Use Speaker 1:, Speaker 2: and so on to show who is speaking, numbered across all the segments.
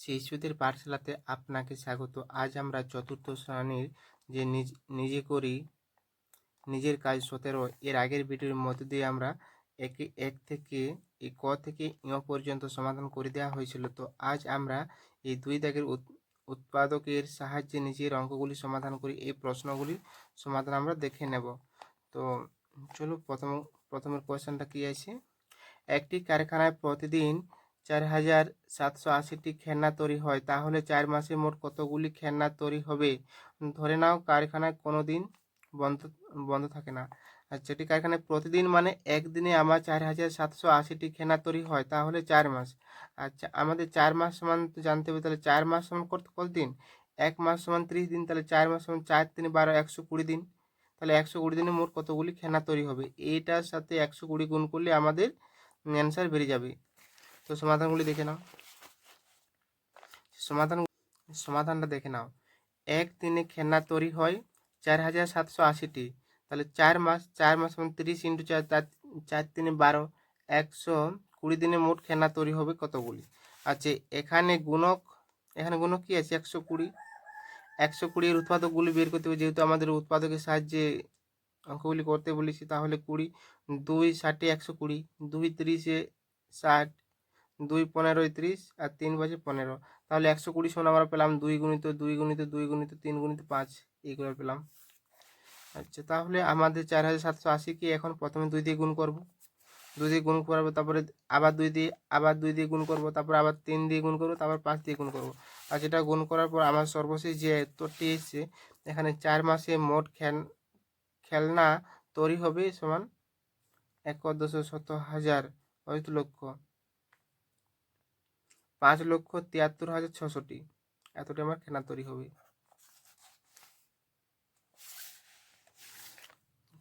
Speaker 1: শিশুদের পাঠশালাতে আপনাকে স্বাগত। আজ আমরা চতুর্থ শ্রেণির যে নিজ করি, নিজের কাজ সতেরো, এর আগের ভিডিওর মধ্যে দিয়ে আমরা একে, এক থেকে এই ক থেকে ইয় পর্যন্ত সমাধান করে দেওয়া হয়েছিল। তো আজ আমরা এই দুই দাগের উৎ- উৎপাদকের সাহায্যে নিজের অঙ্কগুলি সমাধান করি এই প্রশ্নগুলির সমাধান আমরা দেখে নেব। তো চলো প্রথম, প্রথমের কোয়েশ্চেনটা কী আছে? একটি কারখানায় প্রতিদিন চার হাজার সাতশো আশিটি খেলনা তৈরি হয়। তাহলে চার মাসে মোট কতগুলি খেলনা তৈরি হবে? ধরে নাও, কারখানায় কোনো দিন বন্ধ বন্ধ থাকে না। আচ্ছা এটি কারখানায় প্রতিদিন মানে একদিনে আমার চার হাজার সাতশো আশিটি খেলনা তৈরি হয়, তাহলে চার মাস। আচ্ছা আমাদের চার মাস সমান জানতে হবে, তাহলে চার মাস সমান কত কত দিন এক মাস সমান ত্রিশ দিন, তাহলে চার মাস সমান চার তিন বারো একশো কুড়ি দিন। তাহলে একশো কুড়ি দিনে মোট কতগুলি খেলনা তৈরি হবে? এইটার সাথে একশো কুড়ি গুণ করলে আমাদের অ্যান্সার বেড়ে যাবে। তো সমাধানগুলি দেখে নাও। সমাধান সমাধানটা দেখে নাও। এক দিনে খেলনা তৈরি হয় চার হাজার সাতশো আশিটি। তাহলে চার মাস চার মাস মানে তিরিশ ইন্টু চার চার তিনে বারো, একশো কুড়ি দিনে মোট খেলনা তৈরি হবে কতগুলি? আচ্ছা এখানে গুণক এখানে গুণক কী আছে? একশো কুড়ি। একশো কুড়ির উৎপাদকগুলি বের করতে হবে। যেহেতু আমাদের উৎপাদকের সাহায্যে অঙ্কগুলি করতে বলেছি, তাহলে কুড়ি, দুই ষাটে একশো কুড়ি, দুই তিরিশে ষাট দুই পনেরোই ত্রিশ আর তিন বাজে পনেরো। তাহলে একশো কুড়ি সমান আমরা পেলাম দুই গুণিত দুই গুণিত দুই গুণিত তিন গুণিত পাঁচ, এইগুলো পেলাম। আচ্ছা তাহলে আমাদের চার হাজার সাতশো আশিকে এখন প্রথমে দুই দিয়ে গুণ করব। দুই দিয়ে গুণ করব, তারপরে আবার দুই দিয়ে, আবার দুই দিয়ে গুণ করব, তারপর আবার তিন দিয়ে গুণ করব, তারপর পাঁচ দিয়ে গুণ করব। আর যেটা গুণ করার পর আমার সর্বশেষ যে উত্তরটি এসছে, এখানে চার মাসে মোট খেল, খেলনা তৈরি হবে সমান এক দশ শত হাজার হয়তো লক্ষ। পাঁচ লক্ষ তিয়াত্তর হাজার ছশোটি। এতটি আমার খেলনা তৈরি হবে।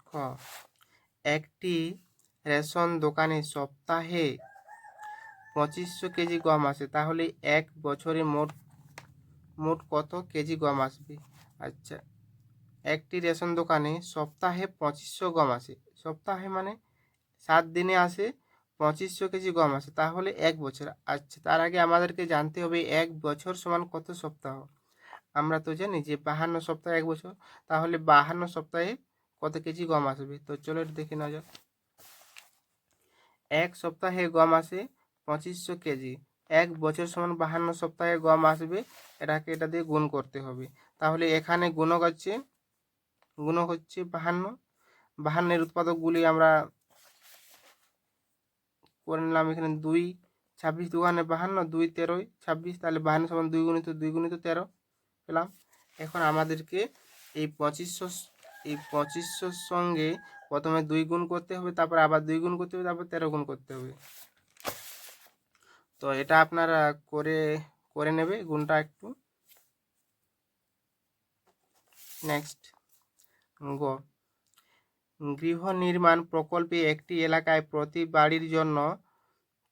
Speaker 1: খ, একটি রেশন দোকানে সপ্তাহে পঁচিশশো কেজি গম আসে, তাহলে এক বছরে মোট মোট কত কেজি গম আসবে? আচ্ছা একটি রেশন দোকানে সপ্তাহে পঁচিশশো গম আসে। সপ্তাহে মানে সাত দিনে আসে পঁচিশশো কেজি গম আসে তাহলে এক বছর। আচ্ছা তার আগে আমাদেরকে জানতে হবে এক বছর সমান কত সপ্তাহ? আমরা তো জানি যে বাহান্ন সপ্তাহে এক বছর, তাহলে বাহান্ন সপ্তাহে কত কেজি গম আসবে? তো চলো দেখে নেওয়া যাক। এক সপ্তাহে গম আসে পঁচিশশো কেজি। এক বছর সমান বাহান্ন সপ্তাহে গম আসবে, এটাকে এটা দিয়ে গুণ করতে হবে। তাহলে এখানে গুণক হচ্ছে গুণক হচ্ছে বাহান্ন। বাহান্নের উৎপাদকগুলি আমরা করে নিলাম এখানে দুই, ছাব্বিশ দোকানে বাহান্ন, দুই তেরোই, ছাব্বিশ তাহলে বাহান্ন সমান দুই গুণিত দুই গুণিত তেরো পেলাম। এখন আমাদেরকে এই পঁচিশশো এই পঁচিশশোর সঙ্গে প্রথমে দুই গুণ করতে হবে, তারপর আবার দুই গুণ করতে হবে, তারপর তেরো গুণ করতে হবে। তো এটা আপনারা করে করে নেবে গুণটা একটু। নেক্সট গ। গৃহ নির্মাণ প্রকল্পে একটি এলাকায় প্রতি বাড়ির জন্য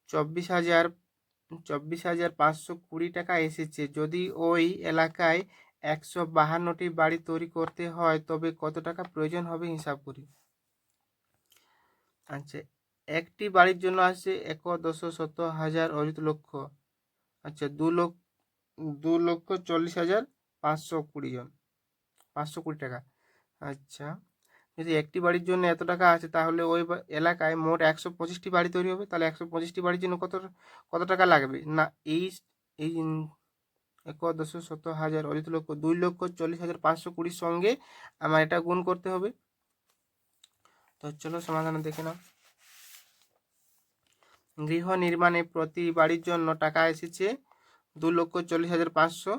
Speaker 1: চব্বিশ হাজার চব্বিশ হাজার পাঁচশো কুড়ি টাকা এসেছে। যদি ওই এলাকায় একশো বাহান্নটি বাড়ি তৈরি করতে হয়, তবে কত টাকা প্রয়োজন হবে হিসাব করি। আচ্ছা একটি বাড়ির জন্য আছে এক দশ শত হাজার অযুত লক্ষ আচ্ছা দু লক্ষ দু লক্ষ চল্লিশ হাজার পাঁচশো কুড়ি জন, পাঁচশো কুড়ি টাকা। আচ্ছা যদি একটি বাড়ির জন্য এত টাকা আছে, তাহলে ওই এলাকায় মোট একশো পঁচিশটি বাড়ি তৈরি হবে। তাহলে একশো পঁচিশটি বাড়ির জন্য কত কত টাকা লাগবে? না, এই এই এক দশ শত হাজার অযুত লক্ষ, দুই লক্ষ চল্লিশ হাজার পাঁচশো কুড়ির সঙ্গে আমার এটা গুণ করতে হবে। তো চলো সমাধান দেখে নাও। গৃহ নির্মাণে প্রতি বাড়ির জন্য টাকা এসেছে দু লক্ষ চল্লিশ হাজার পাঁচশো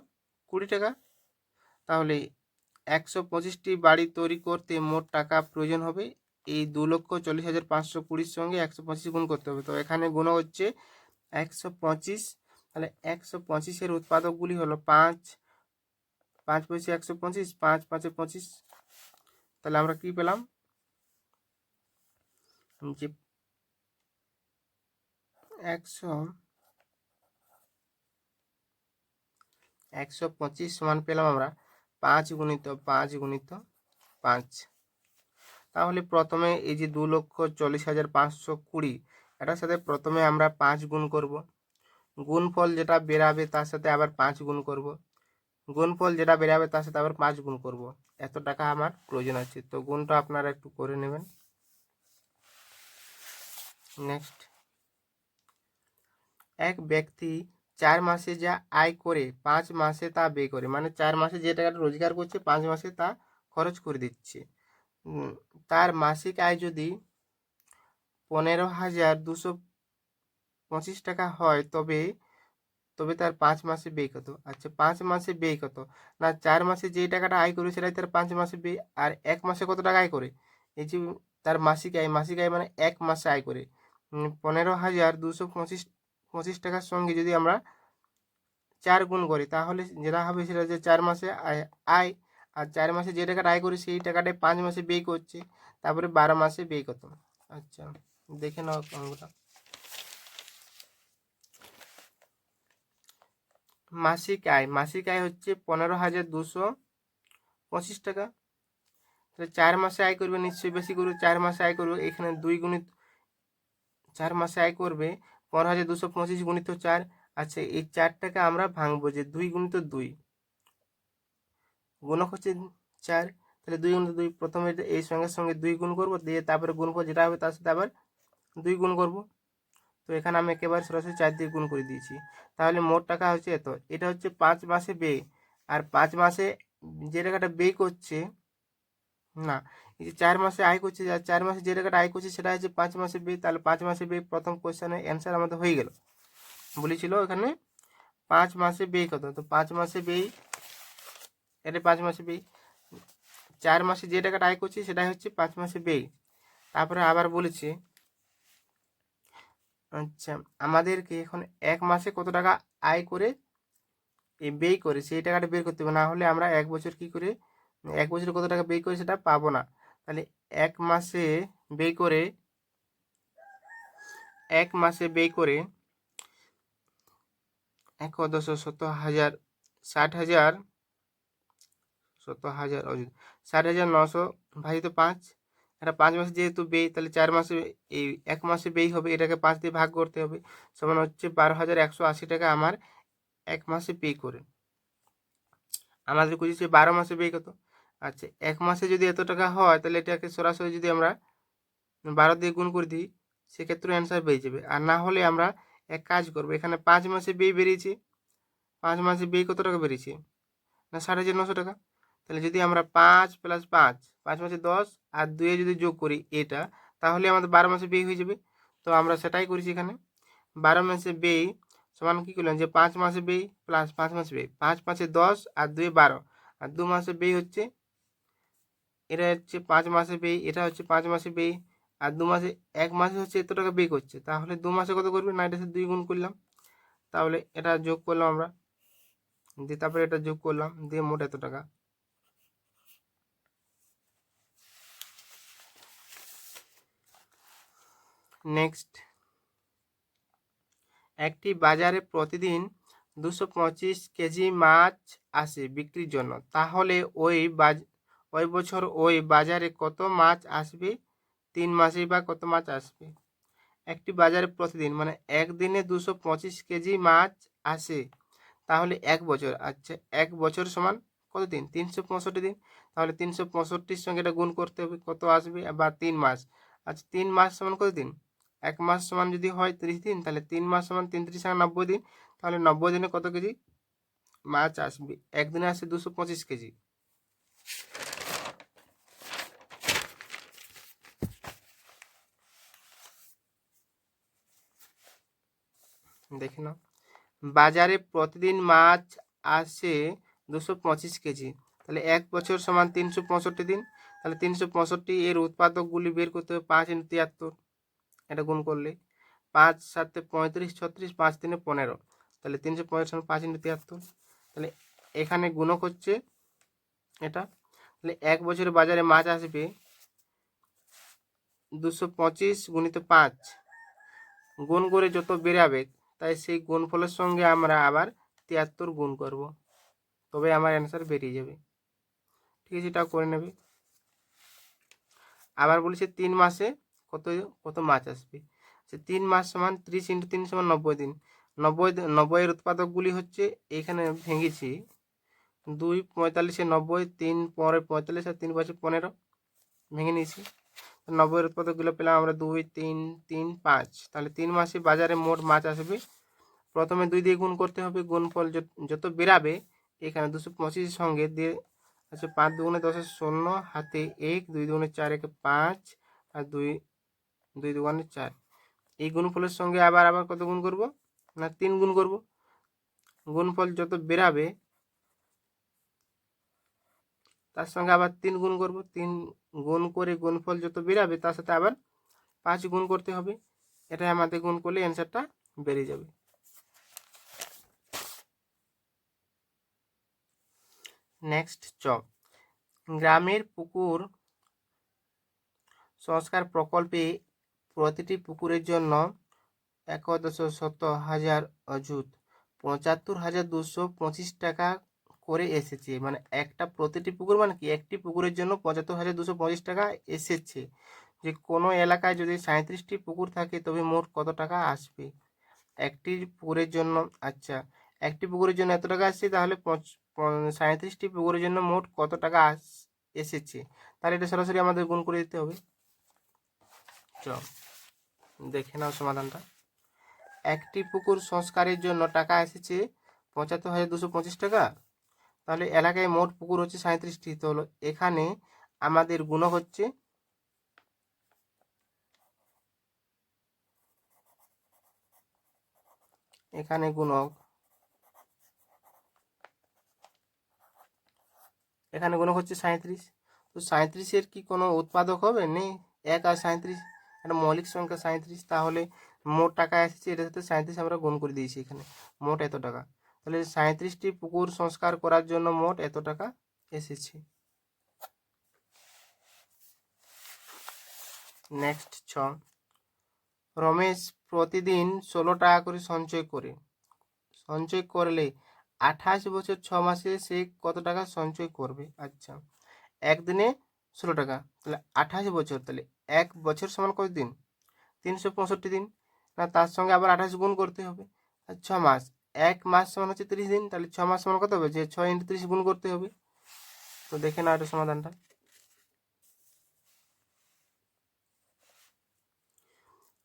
Speaker 1: কুড়ি টাকা। তাহলে একশো পঁচিশটি বাড়ি তৈরি করতে মোট টাকা প্রয়োজন হবে। এই দু লক্ষ চল্লিশ হাজার পাঁচশো কুড়ির সঙ্গে একশো পঁচিশ গুণ করতে হবে। তো এখানে গুণ হচ্ছে একশো পঁচিশ। তাহলে একশো পঁচিশের উৎপাদকগুলি হলো পাঁচ পাঁচ পঁচিশে একশো পঁচিশ, পাঁচ পাঁচে পঁচিশ। তাহলে আমরা কি পেলাম? যে একশো একশো পঁচিশ সমান পেলাম আমরা। পাঁচ গুণিত পাঁচ গুণিত পাঁচ। তাহলে প্রথমে এই যে দু লক্ষ চল্লিশ হাজার পাঁচশো কুড়ি, এটার সাথে প্রথমে আমরা পাঁচ গুণ করব। গুণফল যেটা বেরাবে তার সাথে আবার পাঁচ গুণ করব। গুণফল যেটা বেরাবে তার সাথে আবার পাঁচ গুণ করব। এত টাকা আমার প্রয়োজন আছে, তো গুণটা আপনারা একটু করে নেবেন। নেক্সট। এক ব্যক্তি চার মাসে যা আয় করে, পাঁচ মাসে তা ব্যয় করে। মানে চার মাসে যে টাকাটা রোজগার করছে, পাঁচ মাসে তা খরচ করে দিচ্ছে। তার মাসিক আয় যদি পনেরো হাজার দুশো পঁচিশ টাকা হয়, তবে তবে তার পাঁচ মাসে ব্যয় কত? আচ্ছা পাঁচ মাসে ব্যয় কত? না, চার মাসে যে টাকাটা আয় করে সেটাই তার পাঁচ মাসে ব্যয়, আর এক মাসে কত টাকা আয় করে? এই যে তার মাসিক আয় মাসিক আয় মানে এক মাসে আয় করে। পনেরো হাজার দুশো পঁচিশ পঁচিশ টাকার সঙ্গে যদি আমরা চার গুণ করি, তাহলে যেটা হবে সেটা যে চার মাসে আয় আর চার মাসে যে টাকাটা আয় করি, সেই টাকাটাই পাঁচ মাসে ব্যয় করছে। তারপরে বারো মাসে ব্যয় কত আচ্ছা দেখে নাও অঙ্কটা। মাসিক আয় মাসিক আয় হচ্ছে পনেরো হাজার দুশো পঁচিশ টাকা। তাহলে চার মাসে আয় করবে, নিশ্চয়ই বেশি করবে চার মাসে আয় করবে। এখানে দুই গুণিত, চার মাসে আয় করবে পনেরো হাজার দুশো পঁচিশ গুণিত চার। আচ্ছা এই চারটাকে আমরা ভাঙবো যে দুই গুণিত দুই। গুণক হচ্ছে চার। তাহলে দুই গুণিত দুই, প্রথমে এই সঙ্গে সঙ্গে দুই গুণ করব, দিয়ে তারপরে গুণফল যেটা হবে তার সাথে আবার দুই গুণ করব। তো এখানে আমি একেবারে সরাসরি চার দিয়ে গুণ করে দিয়েছি। তাহলে মোট টাকা হচ্ছে এত। এটা হচ্ছে পাঁচ মাসে ব্যয়। আর পাঁচ মাসে যে টাকাটা ব্যয় করছে না, এই যে চার মাসে আয় করছে চার মাসে যে টাকাটা আয় করছে সেটা হচ্ছে পাঁচ মাসে ব্যয়, তাহলে পাঁচ মাসে ব্যয় প্রথম কোশ্চেনের অ্যান্সার আমাদের হয়ে গেল। বলেছিল এখানে পাঁচ মাসে ব্যয় কত? তো পাঁচ মাসে ব্যয়, এটা পাঁচ মাসে ব্যয়, চার মাসে যে টাকাটা আয় করছি সেটাই হচ্ছে পাঁচ মাসে ব্যয়। তারপরে আবার বলেছে আচ্ছা আমাদেরকে এখন এক মাসে কত টাকা আয় করে এই ব্যয় করে সেই টাকাটা বের করতে হবে, না হলে আমরা এক বছর কি করে এক বছরে কত টাকা ব্যয় করে সেটা পাবো না। তাহলে এক মাসে ব্যয় করে, এক মাসে ব্যয় করে এক দশ শত হাজার, ষাট হাজার শত হাজার ষাট হাজার নশো ভাজিত পাঁচ এটা পাঁচ মাসে যেহেতু ব্যয় তাহলে চার মাসে এই এক মাসে ব্যয় হবে, এটাকে পাঁচ দিয়ে ভাগ করতে হবে, সমান হচ্ছে বারো হাজার একশো আশি টাকা আমার এক মাসে পে করে। আমাদের খুঁজেছে বারো মাসে ব্যয় কত? আচ্ছা এক মাসে যদি এত টাকা হয়, তাহলে এটাকে সরাসরি যদি আমরা বারো দিয়ে গুণ করে দিই, সেক্ষেত্রে অ্যান্সার পেয়ে যাবে। আর না হলে আমরা এক কাজ করব, এখানে পাঁচ মাসে ব্যয় বেরিয়েছে, পাঁচ মাসে ব্যয় কত টাকা বেরিয়েছে? না, সাড়ে হাজার নশো টাকা। তাহলে যদি আমরা পাঁচ প্লাস পাঁচ পাঁচ মাসে দশ আর দুয়ে যদি যোগ করি এটা, তাহলে আমাদের বারো মাসে ব্যয় হয়ে যাবে। তো আমরা সেটাই করেছি এখানে। বারো মাসে ব্যয় সমান কী করলাম যে পাঁচ মাসে ব্যয় প্লাস পাঁচ মাসে ব্যয়, পাঁচ পাঁচে দশ আর দুয়ে বারো। আর দু মাসে ব্যয় হচ্ছে এটা হচ্ছে পাঁচ মাসে ব্যয়, এটা হচ্ছে পাঁচ মাসে ব্যয়, আর দু মাসে, এক মাসে হচ্ছে এত টাকা ব্যয় করছে। তাহলে দু মাসে কত করবে? না এটা দুই গুণ করলাম। তাহলে এটা যোগ করলাম আমরা। দিয়ে তারপরে এটা যোগ করলাম, দিয়ে মোট এত টাকা। নেক্সট একটি বাজারে প্রতিদিন দুশো পঁচিশ কেজি মাছ আসে বিক্রির জন্য। তাহলে ওই বাজ ওই বছর ওই বাজারে কত মাছ আসবে? তিন মাসে বা কত মাছ আসবে? একটি বাজারে প্রতিদিন মানে একদিনে দুশো পঁচিশ কেজি মাছ আসে। তাহলে এক বছর আচ্ছা এক বছর সমান কত দিন তিনশো পঁয়ষট্টি দিন। তাহলে তিনশো পঁয়ষট্টির সঙ্গে এটা গুণ করতে হবে, কত আসবে? বা তিন মাস। আচ্ছা তিন মাস সমান কত দিন এক মাস সমান যদি হয় তিরিশ দিন, তাহলে তিন মাস সমান তিন সমান নব্বই দিন, তাহলে নব্বই দিনে কত কেজি মাছ আসবে? একদিনে আসে দুশো পঁচিশ কেজি। দেখে নাও। বাজারে প্রতিদিন মাছ আসে দুশো পঁচিশ কেজি। তাহলে এক বছর সমান তিনশো পঁয়ষট্টি দিন। তাহলে তিনশো পঁয়ষট্টি এর উৎপাদকগুলি বের করতে হবে পাঁচ ইন্টু তিয়াত্তর। এটা গুণ করলে পাঁচ সাতে পঁয়ত্রিশ, ছত্রিশ, পাঁচ তিনে পনেরো। তাহলে তিনশো পঁয়ত্রিশ সমান পাঁচ ইন্টু তিয়াত্তর। তাহলে এখানে গুণক হচ্ছে এটা। তাহলে এক বছরে বাজারে মাছ আসবে দুশো পঁচিশ গুণিত পাঁচ। গুণ করে যত বেরাবে তাই সেই গুণফলের সঙ্গে আমরা আবার তিয়াত্তর গুণ করব। তবে আমার অ্যান্সার বেরিয়ে যাবে। ঠিক আছে, এটাও করে নেবে। আবার বলেছে তিন মাসে কত কত মাছ আসবে? সে তিন মাস সমান ত্রিশ ইন্টু তিন সমান নব্বই দিন। নব্বই নব্বইয়ের উৎপাদকগুলি হচ্ছে এখানে ভেঙেছি। দুই পঁয়তাল্লিশে নব্বই, তিন পরে পঁয়তাল্লিশ আর তিন পাঁচে পনেরো ভেঙে নিয়েছি। নব্বইয়ের উৎপাদকগুলো পেলাম? আমরা দুই, তিন তিন, পাঁচ। তাহলে তিন মাসে বাজারে মোট মাছ আসবে। প্রথমে দুই দিয়ে গুণ করতে হবে। গুণফল যত- বেরাবে এখানে দুশো পঁচিশের সঙ্গে দিয়ে আচ্ছা পাঁচ দুগুণে দশের শূন্য, হাতে এক, দুই দুগুণে চার, একে পাঁচ, আর দুই দুই দুগুণে চার। এই গুণফলের সঙ্গে আবার আবার কত গুণ করব? না, তিন গুণ করব। গুণফল যত বেরাবে তার সঙ্গে আবার তিন গুণ করব, তিন গুণ করে গুণফল যত বেরাবে তার সাথে আবার পাঁচ গুণ করতে হবে। এটাই আমাদের গুণ করলে অ্যান্সারটা বেড়ে যাবে। নেক্সট চ। গ্রামের পুকুর সংস্কার প্রকল্পে প্রতিটি পুকুরের জন্য একাদশ শত হাজার অযুত, পঁচাত্তর হাজার দুশো পঁচিশ টাকা করে এসেছে। মানে একটা প্রতিটি পুকুর মানে কি? একটি পুকুরের জন্য পঁচাত্তর হাজার দুশো পঁচিশ টাকা এসেছে। যে কোনো এলাকায় যদি সাঁত্রিশটি পুকুর থাকে, তবে মোট কত টাকা আসবে? একটি পুকুরের জন্য আচ্ছা একটি পুকুরের জন্য এত টাকা আসছে, তাহলে সাঁত্রিশটি পুকুরের জন্য মোট কত টাকা আস, এসেছে? তাহলে এটা সরাসরি আমাদের গুণ করে দিতে হবে। চ, দেখে নাও সমাধানটা। একটি পুকুর সংস্কারের জন্য টাকা এসেছে পঁচাত্তর হাজার দুশো পঁচিশ টাকা? তাহলে এলাকায় মোট পুকুর হচ্ছে সাঁত্রিশটি তো হলো এখানে আমাদের গুণক হচ্ছে এখানে গুণক। এখানে গুণক হচ্ছে সাঁত্রিশ তো সাঁত্রিশের কি কোনো উৎপাদক হবে? নেই এক আর সাঁত্রিশ একটা মৌলিক সংখ্যা সাঁত্রিশ তাহলে মোট টাকা এসেছে এটার সাথে সাঁত্রিশ আমরা গুণ করে দিয়েছি এখানে। মোট এত টাকা। তাহলে সাঁত্রিশটি পুকুর সংস্কার করার জন্য মোট এত টাকা এসেছে। নেক্সট ছ। রমেশ প্রতিদিন ষোলো টাকা করে সঞ্চয় করে। সঞ্চয় করলে আঠাশ বছর ছ মাসে সে কত টাকা সঞ্চয় করবে? আচ্ছা একদিনে ষোলো টাকা, তাহলে আঠাশ বছর, তাহলে এক বছর সমান কত দিন তিনশো পঁয়ষট্টি দিন, না তার সঙ্গে আবার আঠাশ গুণ করতে হবে? আর ছ মাস এক মাস সমান হচ্ছে তিরিশ দিন, তাহলে ছ মাস সমান কত হবে? যে ছয় ইন্টু তিরিশ গুণ করতে হবে। তো দেখে নাও এটা সমাধানটা।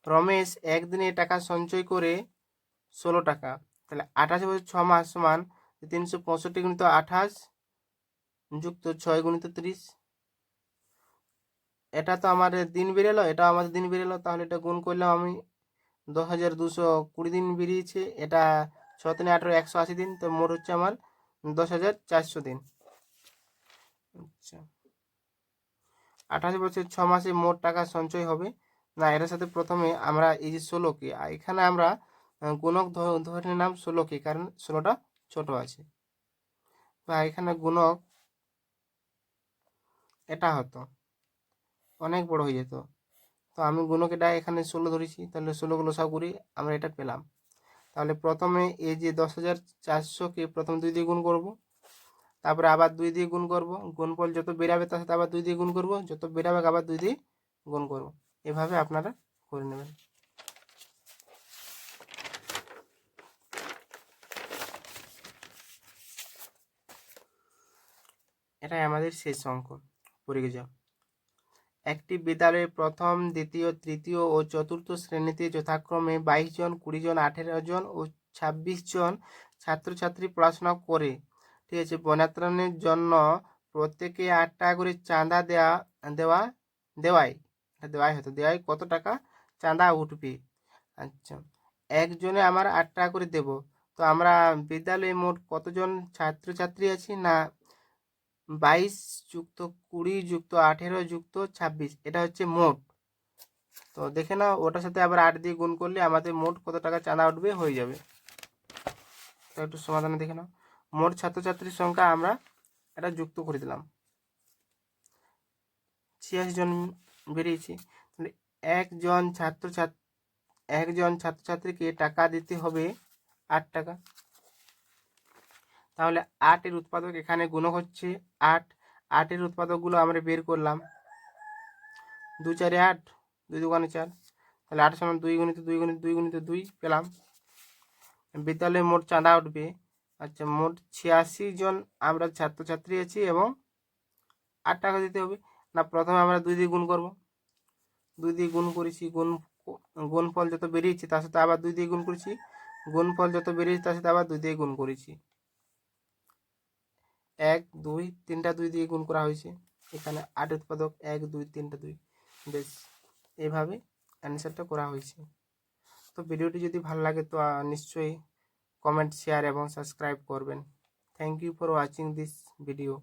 Speaker 1: রমেশ একদিনে টাকা সঞ্চয় করে ষোলো টাকা। তাহলে আঠাশ বছর ছ মাস সমান তিনশো পঁয়ষট্টি গুণিত আঠাশ যুক্ত ছয় গুণিত তিরিশ। এটা তো আমার দিন বেরোলো এটা আমাদের দিন বেরোলো তাহলে এটা গুণ করলাম আমি দশ হাজার দুশো কুড়ি দিন বেরিয়েছে। এটা ছ তিনে আঠেরো একশো আশি দিন, তো মোট হচ্ছে আমার দশ হাজার চারশো দিন। আচ্ছা। আঠাশ বছর ছ মাসে মোট টাকা সঞ্চয় হবে। না, এটার সাথে প্রথমে আমরা এই যে ষোলোকে এখানে আমরা গুণক ধরে নিলাম ষোলোকে, কারণ ষোলোটা ছোট আছে। বা এখানে গুণক এটা হতো, অনেক বড় হয়ে যেত। তো আমি গুণক এটা এখানে ষোলো ধরেছি, তাহলে ষোলোগুলো সব করি আমরা এটা পেলাম। তাহলে প্রথমে এই যে দশ হাজার চারশোকে প্রথম দুই দিয়ে গুণ করব। তারপরে আবার দুই দিয়ে গুণ করব। গুণফল যত বেরাবে তার সাথে আবার দুই দিয়ে গুণ করব। যত বেরাবে আবার দুই দিয়ে গুণ করব। এভাবে আপনারা করে নেবেন। এটাই আমাদের শেষ অঙ্ক। পরীক্ষা যাও একটি বিদ্যালয়ে প্রথম, দ্বিতীয়, তৃতীয় ও চতুর্থ শ্রেণীতে যথাক্রমে বাইশ জন, কুড়ি জন, আঠেরো জন ও ছাব্বিশ জন ছাত্রছাত্রী পড়াশোনা করে। ঠিক আছে, বন্যাত্রাণের জন্য প্রত্যেকে আট টাকা করে চাঁদা দেওয়া দেওয়া দেওয়ায় দেওয়াই হতো দেওয়ায় কত টাকা? চাঁদা উঠবে। আচ্ছা একজনে আমার আট টাকা করে দেব। তো আমরা বিদ্যালয়ে মোট কতজন ছাত্রছাত্রী আছি না বাইশ যুক্ত কুড়ি যুক্ত আঠেরো যুক্ত ছাব্বিশ, এটা হচ্ছে মোট। তো দেখে নাও, ওটার সাথে আবার আট দিয়ে গুণ করলে আমাদের মোট কত টাকা চাঁদা উঠবে, হয়ে যাবে। তো একটু সমাধানে দেখে নাও। মোট ছাত্রছাত্রীর সংখ্যা আমরা এটা যুক্ত করে দিলাম। ছিয়াশি জন বেরিয়েছি। তাহলে একজন ছাত্রছাত্রী একজন ছাত্রছাত্রীকে টাকা দিতে হবে আট টাকা। তাহলে আটের উৎপাদক এখানে গুণক হচ্ছে আট। আটের উৎপাদকগুলো আমরা বের করলাম। দু চারে আট, দুই দোকানে চার। তাহলে আট সমান দুই গুণিত দুই গুণিত দুই গুণিত দুই পেলাম। বিদ্যালয়ে মোট চাঁদা উঠবে। আচ্ছা মোট ছিয়াশি জন আমরা ছাত্রছাত্রী আছি এবং আট টাকা দিতে হবে। না, প্রথমে আমরা দুই দিয়ে গুণ করব। দুই দিয়ে গুণ করেছি, গুণ গুণফল যত বেরিয়েছে তার সাথে আবার দুই দিয়ে গুণ করেছি। গুণফল যত বেরিয়েছে তার সাথে আবার দুই দিয়ে গুণ করেছি। এক, দুই, তিনটা দুই দিয়ে গুণ করা হয়েছে। এখানে আট উৎপাদক, এক, দুই, তিনটা দুই। বেশ এইভাবে অ্যান্সারটা করা হয়েছে। তো ভিডিওটি যদি ভালো লাগে তো নিশ্চয়ই কমেন্ট শেয়ার এবং সাবস্ক্রাইব করবেন। Thank you for watching this video